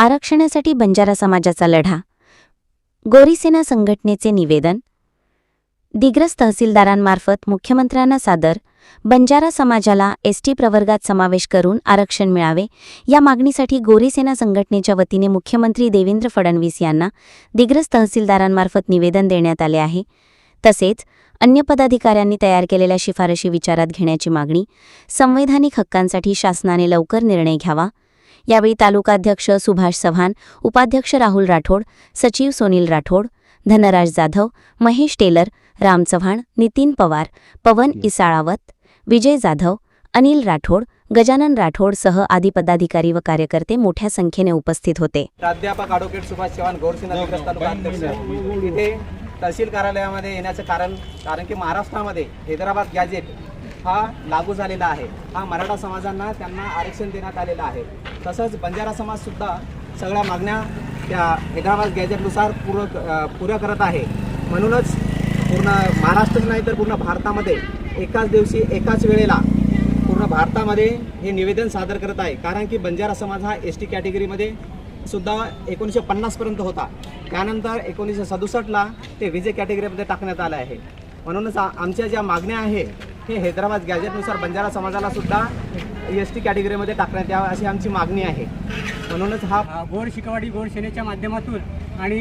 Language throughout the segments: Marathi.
आरक्षणासाठी बंजारा समाजाचा लढा. गोरीसेना संघटनेचे निवेदन. दिग्रस तहसीलदारांमार्फत मुख्यमंत्र्यांना सादर. बंजारा समाजाला एसटी प्रवर्गात समावेश करून आरक्षण मिळावे. या मागणीसाठी गोरीसेना संघटनेच्या वतीने मुख्यमंत्री देवेंद्र फडणवीस यांना दिग्रस तहसीलदारांमार्फत निवेदन देण्यात आले आहे. तसेच अन्य पदाधिकाऱ्यांनी तयार केलेल्या शिफारशी विचारात घेण्याची मागणी. संवैधानिक हक्कांसाठी शासनाने लवकर निर्णय घ्यावा. यावेळी तालुकाध्यक्ष सुभाष चव्हाण उपाध्यक्ष राहुल राठोड सचिव सोनील राठोड धनराज जाधव महेश टेलर राम चव्हाण नितीन पवार पवन इसाळावत विजय जाधव अनिल राठोड गजानन राठोड सह आदी पदाधिकारी व कार्यकर्ते मोठ्या संख्येने उपस्थित होते. प्राध्यापक ॲडव्होकेट सुभाष चव्हाण तालुका अध्यक्ष. इथे तहसील कार्यालयामध्ये येण्याचं कारण कारण की महाराष्ट्रामध्ये हैदराबाद गॅजेट हा लागू झालेला आहे. हा मराठा समाजांना त्यांना आरक्षण देण्यात आलेलं आहे. तसंच बंजारा समाजसुद्धा सगळ्या मागण्या त्या हैदराबाद गॅजेटनुसार पूर्ण पुऱ्या करत आहे. म्हणूनच पूर्ण महाराष्ट्रच नाही तर पूर्ण भारतामध्ये एकाच दिवशी एकाच वेळेला पूर्ण भारतामध्ये हे निवेदन सादर करत आहे. कारण की बंजारा समाज हा एस टी कॅटेगरीमध्ये सुद्धा एकोणीसशे पन्नासपर्यंत होता. त्यानंतर एकोणीसशे सदुसष्टला ते विजे कॅटेगरीमध्ये टाकण्यात आलं आहे. म्हणूनच आमच्या ज्या मागण्या आहे हे हैदराबाद गॅजेटनुसार बंजारा समाजाला सुद्धा एस टी कॅटेगरीमध्ये टाकण्यात यावं अशी आमची मागणी आहे. म्हणूनच हा गोड शिकवाडी गोड सेनेच्या माध्यमातून आणि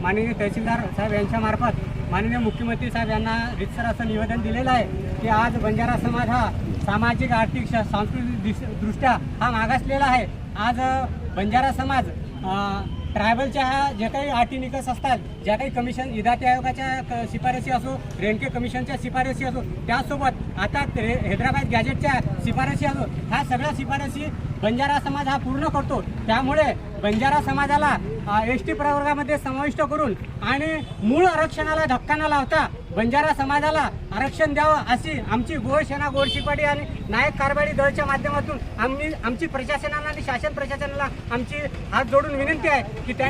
माननीय तहसीलदार साहेब यांच्या मार्फत माननीय मुख्यमंत्री साहेब यांना रितसर असं निवेदन दिलेलं आहे की आज बंजारा समाज हा सामाजिक आर्थिक सांस्कृतिक दृष्ट्या हा मागासलेला आहे. आज बंजारा समाज ट्रायबलच्या ह्या जे काही आटी निकष असतात ज्या काही कमिशन विधाती आयोगाच्या क- शिफारसी असो रेणके कमिशनच्या शिफारसी असो त्यासोबत आता हैदराबाद गॅजेटच्या शिफारसी असो ह्या सगळ्या शिफारसी बंजारा समाज हा पूर्ण करतो. त्यामुळे बंजारा समाजाला एस टी प्रवर्गामध्ये समाविष्ट करून आणि मूळ आरक्षणाला धक्का न लावता बंजारा समाजाला आरक्षण द्यावं अशी आमची गोसेना गोडशिपाडी आणि नायक कारवाडी दळच्या माध्यमातून आम्ही आमची प्रशासनाला आणि शासन प्रशासनाला आमची हात जोडून विनंती आहे की त्या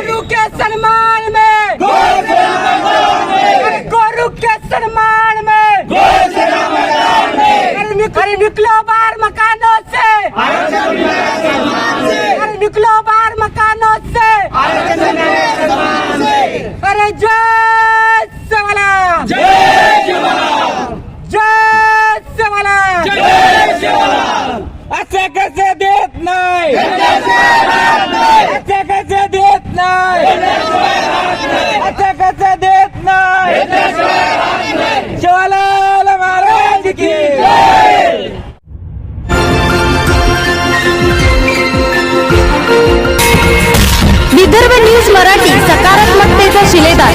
गुरु के सम्मान में अरे गुरु के सम्मान में। अरे निक- अरे निकलो कसे कसे देत नाही? कसे कसे देत नाही? कसे कसे देत नाही? शिवाला